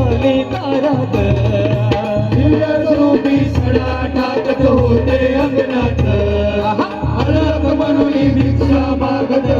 बोले दारात रूपी सडा टाकत होते अंगणात. हळद म्हणून भिक्षा मागत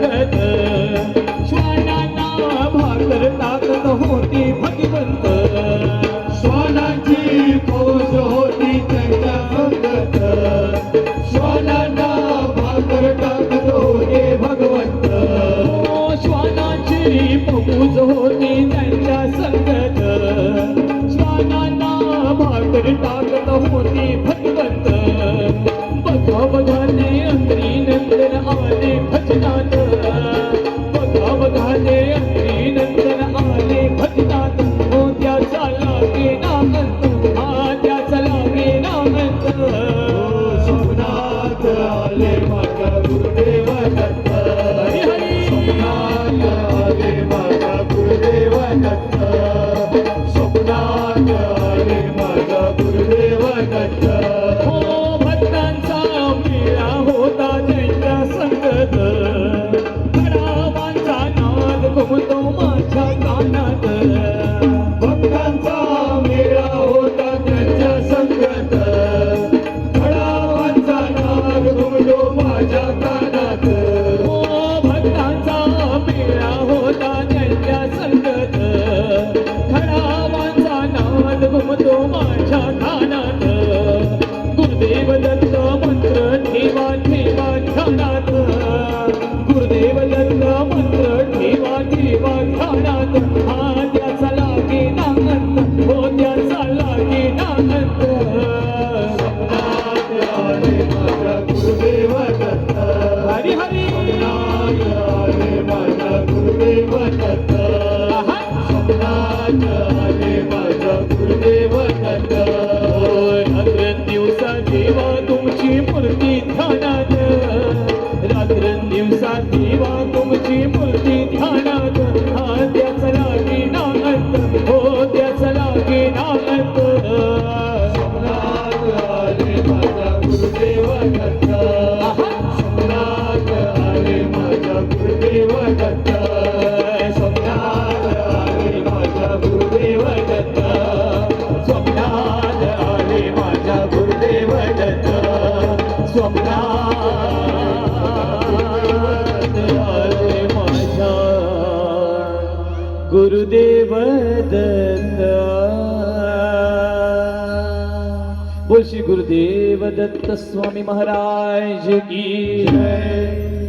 no, no. Valeu, valeu. Thank you. माझ्या गुरुदेव दत्ता श्री गुरुदेव दत्त स्वामी महाराज की जय।